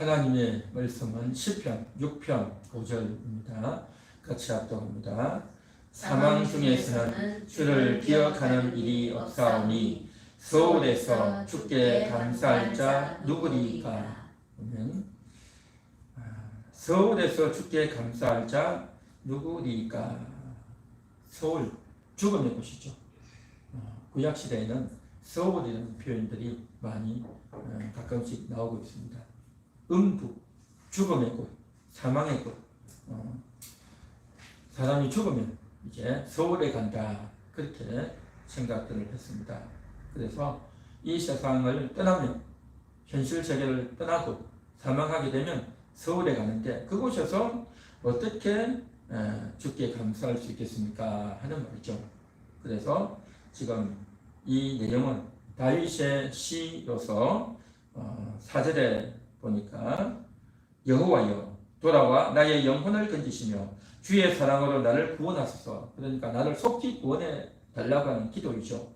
하나님의 말씀은 시편 6편 5절입니다. 같이 합독합니다. 사망 중에서는 주를 기억하는 일이 없사오니 서울에서 주께 감사할 자 누구리까? 보면 아, 서울에서 주께 감사할 자 누구리까? 서울 죽음의 곳이죠. 어, 구약 시대에는 서울이라는 표현들이 많이 어, 가끔씩 나오고 있습니다. 음부, 죽음의 곳, 사망의 곳. 어, 사람이 죽으면 이제 서울에 간다. 그렇게 생각들을 했습니다. 그래서 이 세상을 떠나면 현실 세계를 떠나고 사망하게 되면 서울에 가는데 그곳에서 어떻게 에, 주께 감사할 수 있겠습니까? 하는 말이죠. 그래서 지금 이 내용은 다윗의 시로서 어, 사절에 보니까 여호와여 돌아와 나의 영혼을 건지시며 주의 사랑으로 나를 구원하소서 그러니까 나를 속히 구원해 달라고 하는 기도이죠.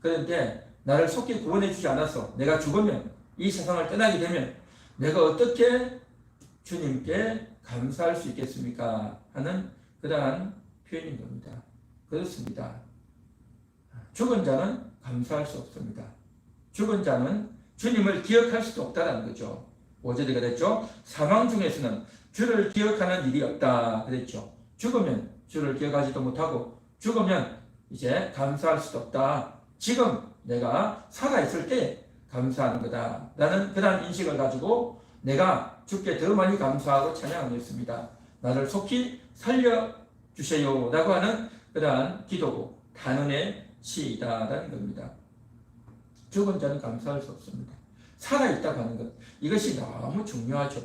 그런데 나를 속히 구원해 주지 않아서 내가 죽으면 이 세상을 떠나게 되면 내가 어떻게 주님께 감사할 수 있겠습니까? 하는 그러한 표현인 겁니다. 그렇습니다. 죽은 자는 감사할 수 없습니다. 죽은 자는 주님을 기억할 수도 없다는 거죠. 어제도 그랬죠. 사망 중에서는 주를 기억하는 일이 없다 그랬죠. 죽으면 주를 기억하지도 못하고 죽으면 이제 감사할 수도 없다. 지금 내가 살아있을 때 감사하는 거다. 라는 그런 인식을 가지고 내가 주께 더 많이 감사하고 찬양하겠습니다. 나를 속히 살려주세요. 라고 하는 그러한 기도고 단원의 시이다라는 겁니다. 죽은 자는 감사할 수 없습니다. 살아있다고 하는 것. 이것이 너무 중요하죠.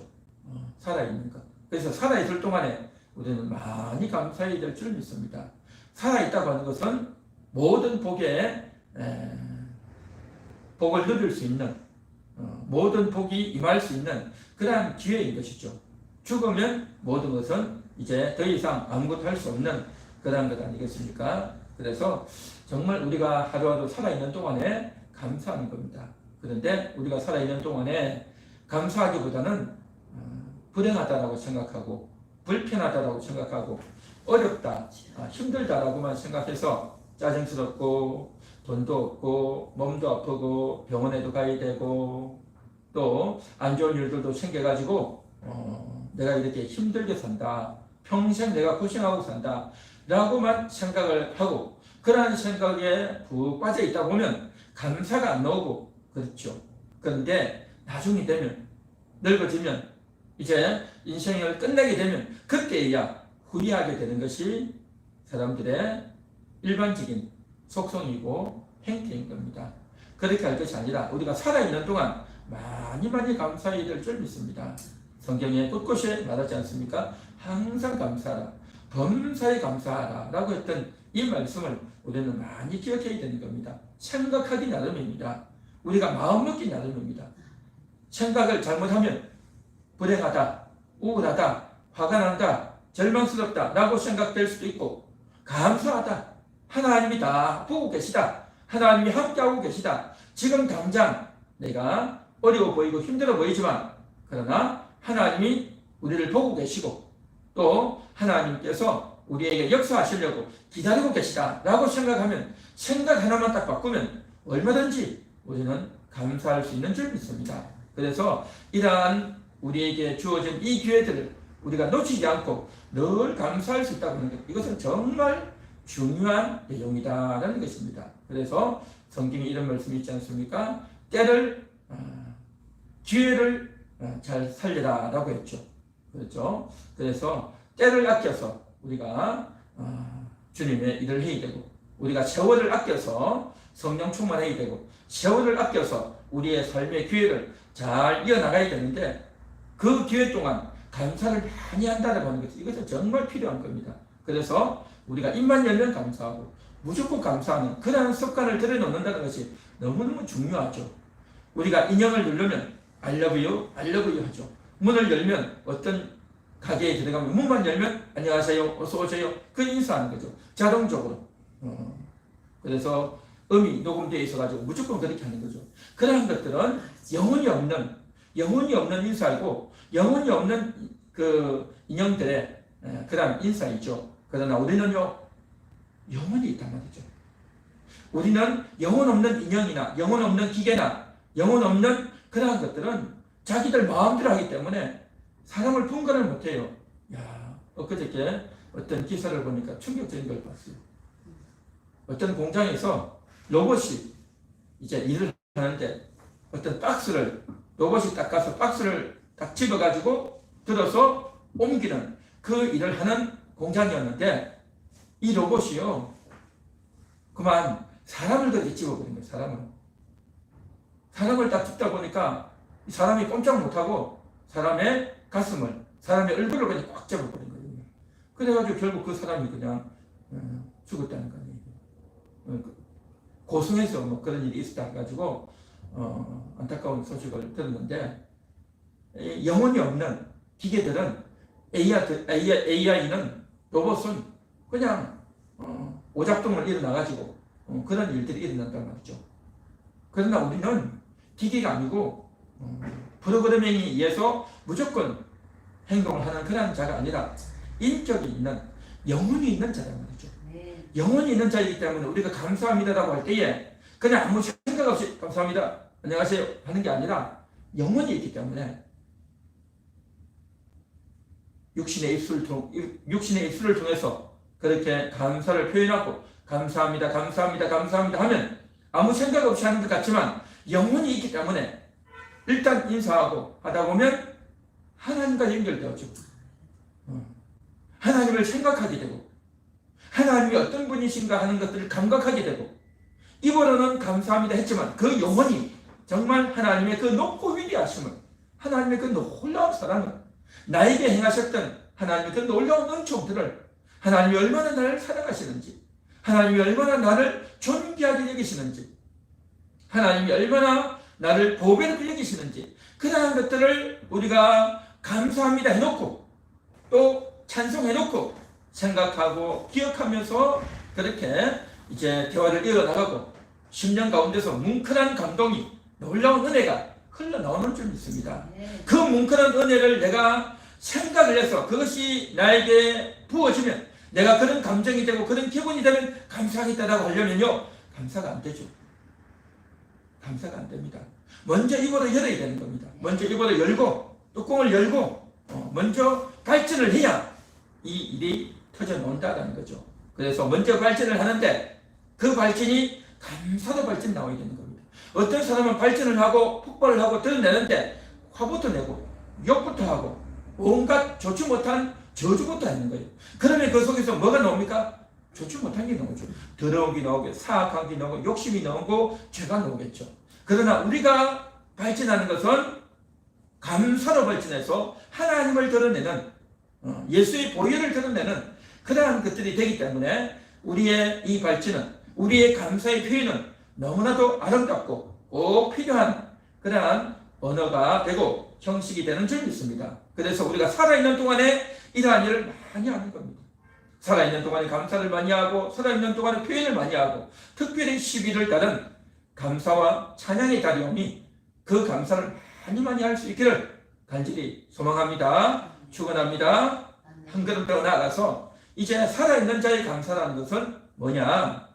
어, 살아있는 것. 그래서 살아있을 동안에 우리는 많이 감사해야 될 줄 믿습니다. 살아있다고 하는 것은 모든 복에 에, 복을 누릴 수 있는 어, 모든 복이 임할 수 있는 그러한 기회인 것이죠. 죽으면 모든 것은 이제 더 이상 아무것도 할 수 없는 그러한 것 아니겠습니까? 그래서 정말 우리가 하루하루 살아있는 동안에 감사하는 겁니다. 그런데 우리가 살아있는 동안에 감사하기보다는 어, 불행하다라고 생각하고 불편하다라고 생각하고 어렵다, 아, 힘들다라고만 생각해서 짜증스럽고 돈도 없고 몸도 아프고 병원에도 가야 되고 또 안 좋은 일들도 생겨가지고 어, 내가 이렇게 힘들게 산다 평생 내가 고생하고 산다 라고만 생각을 하고 그러한 생각에 푹 빠져 있다 보면 감사가 안 나오고 그렇죠. 그런데 나중이 되면 늙어지면 이제 인생을 끝내게 되면 그때야 후회하게 되는 것이 사람들의 일반적인 속성이고 행태인 겁니다. 그렇게 할 것이 아니라 우리가 살아있는 동안 많이 많이 감사해야 될 줄 믿습니다. 성경에 곳곳에 말하지 않습니까? 항상 감사하라. 범사에 감사하라. 라고 했던 이 말씀을 우리는 많이 기억해야 되는 겁니다. 생각하기 나름입니다. 우리가 마음먹기 나름입니다. 생각을 잘못하면 불행하다, 우울하다, 화가 난다, 절망스럽다 라고 생각될 수도 있고 감사하다. 하나님이 다 보고 계시다. 하나님이 함께하고 계시다. 지금 당장 내가 어려워 보이고 힘들어 보이지만 그러나 하나님이 우리를 보고 계시고 또 하나님께서 우리에게 역사하시려고 기다리고 계시다 라고 생각하면 생각 하나만 딱 바꾸면 얼마든지 우리는 감사할 수 있는 줄 믿습니다. 그래서 이러한 우리에게 주어진 이 기회들을 우리가 놓치지 않고 늘 감사할 수 있다고 하는 것 이것은 정말 중요한 내용이다라는 것입니다. 그래서 성경에 이런 말씀이 있지 않습니까? 때를 어, 기회를 어, 잘 살리라라고 했죠. 그렇죠? 그래서 때를 아껴서 우리가 어, 주님의 일을 해야 되고 우리가 세월을 아껴서 성령 충만해야 되고 세월을 아껴서 우리의 삶의 기회를 잘 이어나가야 되는데 그 기회 동안 감사를 많이 한다라고 하는 것이 이것은 정말 필요한 겁니다. 그래서 우리가 입만 열면 감사하고 무조건 감사하는 그러한 습관을 들여놓는다는 것이 너무너무 중요하죠. 우리가 인형을 누르면 I love you, I love you 하죠. 문을 열면 어떤 가게에 들어가면 문만 열면 안녕하세요, 어서 오세요. 그 인사하는 거죠. 자동적으로. 어. 그래서 음이 녹음되어 있어가지고 무조건 그렇게 하는 거죠. 그러한 것들은 영혼이 없는 영혼이 없는 인사이고 영혼이 없는 그 인형들의 에, 그런 인사이죠. 그러나 우리는요 영혼이 있단 말이죠. 우리는 영혼 없는 인형이나 영혼 없는 기계나 영혼 없는 그러한 것들은 자기들 마음대로 하기 때문에 사람을 분간을 못해요. 야 엊그저께 어떤 기사를 보니까 충격적인 걸 봤어요. 어떤 공장에서 로봇이 이제 일을 하는데 어떤 박스를 로봇이 딱 가서 박스를 딱 집어가지고 들어서 옮기는 그 일을 하는 공장이었는데 이 로봇이요. 그만 사람을 그렇게 집어버린 거예요 사람을. 사람을 딱 집다 보니까 이 사람이 꼼짝 못하고 사람의 가슴을 사람의 얼굴을 그냥 꽉 잡아버린 거예요. 그래가지고 결국 그 사람이 그냥 어, 죽었다는 거 아니에요. 어, 그 고성에서 뭐 그런 일이 있었다 해가지고 어, 안타까운 소식을 들었는데 이 영혼이 없는 기계들은 AI, 는 로봇은 그냥 어, 오작동을 일어나가지고 어, 그런 일들이 일어난단 말이죠. 그러나 우리는 기계가 아니고 어, 프로그래밍에 의해서 무조건 행동을 하는 그런 자가 아니라 인격이 있는 영혼이 있는 자란. 영혼이 있는 자이기 때문에 우리가 감사합니다라고 할 때에 그냥 아무 생각 없이 감사합니다 안녕하세요 하는 게 아니라 영혼이 있기 때문에 육신의 입술을 통 육신의 입술을 통해서 그렇게 감사를 표현하고 감사합니다 감사합니다 감사합니다 하면 아무 생각 없이 하는 것 같지만 영혼이 있기 때문에 일단 인사하고 하다 보면 하나님과 연결되어지고 어. 하나님을 생각하게 되고 하나님이 어떤 분이신가 하는 것들을 감각하게 되고 입으로는 감사합니다 했지만 그 영혼이 정말 하나님의 그 높고 위대하심을 하나님의 그 놀라운 사랑을 나에게 행하셨던 하나님의 그 놀라운 은총들을 하나님이 얼마나 나를 사랑하시는지 하나님이 얼마나 나를 존귀하게 여기시는지 하나님이 얼마나 나를 보배롭게 여기시는지 그러한 것들을 우리가 감사합니다 해놓고 또 찬송해놓고 생각하고 기억하면서 그렇게 이제 대화를 이어나가고 10년 가운데서 뭉클한 감동이 놀라운 은혜가 흘러나오는 줄 믿습니다. 네. 그 뭉클한 은혜를 내가 생각을 해서 그것이 나에게 부어지면 내가 그런 감정이 되고 그런 기분이 되면 감사하겠다라고 하려면요 감사가 안 되죠. 감사가 안 됩니다. 먼저 입으로 열어야 되는 겁니다. 먼저 입으로 열고 뚜껑을 열고 어, 먼저 발전을 해야 이 일이 터져 나온다는 거죠. 그래서 먼저 발전을 하는데 그 발전이 감사도 발전 나와야 되는 겁니다. 어떤 사람은 발전을 하고 폭발을 하고 드러내는데 화부터 내고 욕부터 하고 온갖 좋지 못한 저주부터 하는 거예요. 그러면 그 속에서 뭐가 나옵니까? 좋지 못한 게 나오죠. 더러운 게 나오고 사악한 게 나오고 욕심이 나오고 죄가 나오겠죠. 그러나 우리가 발전하는 것은 감사로 발전해서 하나님을 드러내는 어, 예수의 보혈을 드러내는 그러한 것들이 되기 때문에 우리의 이 발전은 우리의 감사의 표현은 너무나도 아름답고 꼭 필요한 그러한 언어가 되고 형식이 되는 줄 믿습니다. 그래서 우리가 살아있는 동안에 이러한 일을 많이 하는 겁니다. 살아있는 동안에 감사를 많이 하고 살아있는 동안에 표현을 많이 하고 특별히 11월 달은 감사와 찬양의 달이 오니 그 감사를 많이 많이 할 수 있기를 간절히 소망합니다. 축원합니다. 한 걸음 더 나아가서 이제 살아있는 자의 감사라는 것은 뭐냐?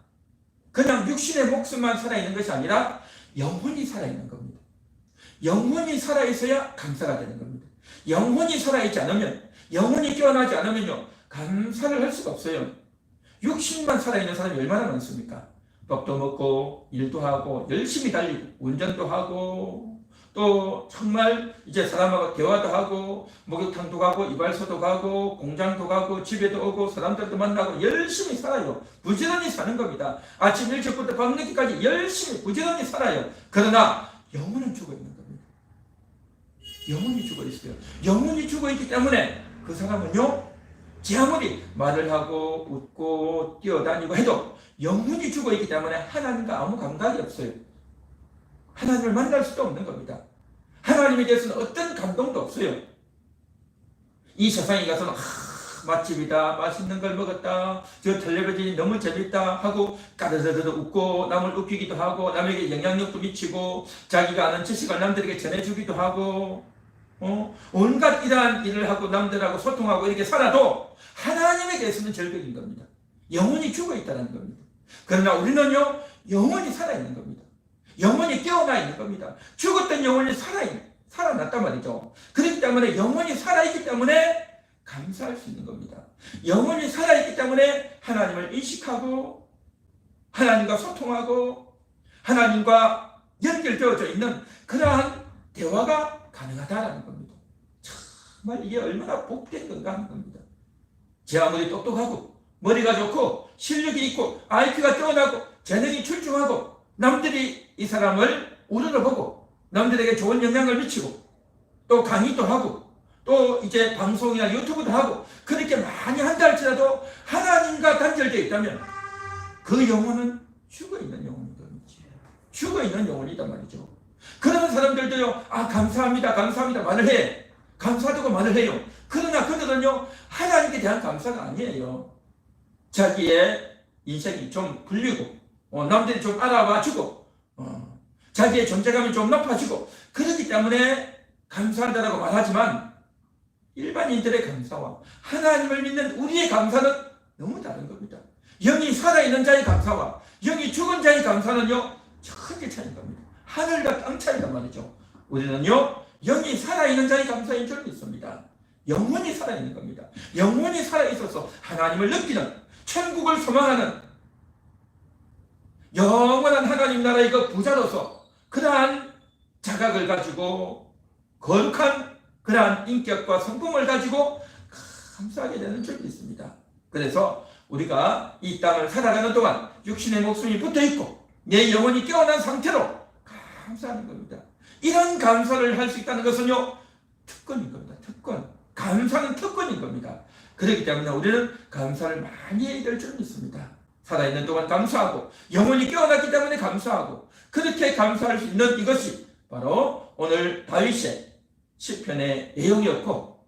그냥 육신의 목숨만 살아있는 것이 아니라 영혼이 살아있는 겁니다. 영혼이 살아있어야 감사가 되는 겁니다. 영혼이 살아있지 않으면, 영혼이 깨어나지 않으면요, 감사를 할 수가 없어요. 육신만 살아있는 사람이 얼마나 많습니까? 밥도 먹고, 일도 하고, 열심히 달리고, 운전도 하고, 또 정말 이제 사람하고 대화도 하고 목욕탕도 가고 이발소도 가고 공장도 가고 집에도 오고 사람들도 만나고 열심히 살아요. 부지런히 사는 겁니다. 아침 일찍부터 밤늦게까지 열심히 부지런히 살아요. 그러나 영혼은 죽어 있는 겁니다. 영혼이 죽어 있어요. 영혼이 죽어 있기 때문에 그 사람은요. 지 아무리 말을 하고 웃고 뛰어다니고 해도 영혼이 죽어 있기 때문에 하나님과 아무 감각이 없어요. 하나님을 만날 수도 없는 겁니다. 하나님에 대해서는 어떤 감동도 없어요. 이 세상에 가서는 아, 맛집이다 맛있는 걸 먹었다 저 텔레비전이 너무 재밌다 하고 까르르르 웃고 남을 웃기기도 하고 남에게 영향력도 미치고 자기가 아는 지식을 남들에게 전해주기도 하고 어? 온갖 이러한 일을 하고 남들하고 소통하고 이렇게 살아도 하나님에게서는 절벽인 겁니다 영혼이 죽어 있다는 겁니다 그러나 우리는요 영혼이 살아 있는 겁니다 영혼이 깨어나 있는 겁니다 죽었던 영혼이 살아있는 살아났단 말이죠. 그렇기 때문에 영혼이 살아있기 때문에 감사할 수 있는 겁니다. 영혼이 살아있기 때문에 하나님을 인식하고 하나님과 소통하고 하나님과 연결되어져 있는 그러한 대화가 가능하다라는 겁니다. 정말 이게 얼마나 복된 건가 하는 겁니다. 제 아무리 똑똑하고 머리가 좋고 실력이 있고 IQ가 뛰어나고 재능이 출중하고 남들이 이 사람을 우러러 보고 남들에게 좋은 영향을 미치고 또 강의도 하고 또 이제 방송이나 유튜브도 하고 그렇게 많이 한다 할지라도 하나님과 단절되어 있다면 그 영혼은 죽어 있는 영혼이다. 죽어 있는 영혼이단 말이죠. 그런 사람들도요, 아, 감사합니다, 감사합니다, 말을 해. 감사하다고 말을 해요. 그러나 그들은요, 하나님께 대한 감사가 아니에요. 자기의 인생이 좀 불리고, 어, 남들이 좀 알아봐 주고, 어, 자기의 존재감이 좀 높아지고 그렇기 때문에 감사한다라고 말하지만 일반인들의 감사와 하나님을 믿는 우리의 감사는 너무 다른 겁니다. 영이 살아있는 자의 감사와 영이 죽은 자의 감사는요 천지 차이인 겁니다. 하늘과 땅 차이란 말이죠. 우리는요 영이 살아있는 자의 감사인 줄 믿습니다. 영혼이 살아있는 겁니다. 영혼이 살아있어서 하나님을 느끼는 천국을 소망하는 영원한 하나님 나라의 그 부자로서 그러한 자각을 가지고 거룩한 그러한 인격과 성품을 가지고 감사하게 되는 줄 믿습니다. 그래서 우리가 이 땅을 살아가는 동안 육신의 목숨이 붙어 있고 내 영혼이 깨어난 상태로 감사하는 겁니다. 이런 감사를 할 수 있다는 것은요 특권인 겁니다. 특권. 감사는 특권인 겁니다. 그렇기 때문에 우리는 감사를 많이 해야 될 줄 믿습니다. 살아있는 동안 감사하고 영혼이 깨어났기 때문에 감사하고 그렇게 감사할 수 있는 이것이 바로 오늘 다윗의 시편의 내용이었고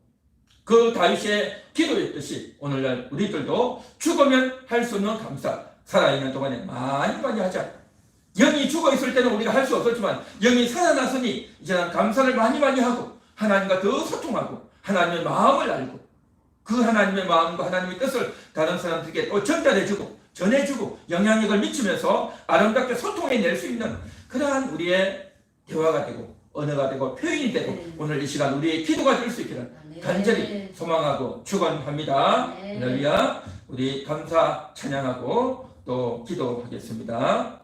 그 다윗의 기도였듯이 오늘날 우리들도 죽으면 할 수 없는 감사 살아있는 동안에 많이 많이 하자. 영이 죽어 있을 때는 우리가 할 수 없었지만 영이 살아났으니 이제는 감사를 많이 많이 하고 하나님과 더 소통하고 하나님의 마음을 알고 그 하나님의 마음과 하나님의 뜻을 다른 사람들에게 또 전달해주고 전해주고 영향력을 미치면서 아름답게 소통해낼 수 있는 그러한 우리의 대화가 되고 언어가 되고 표현이 되고 네. 오늘 이 시간 우리의 기도가 될 수 있기를 네. 간절히 소망하고 축원합니다. 네. 할렐루야 우리 감사 찬양하고 또 기도하겠습니다.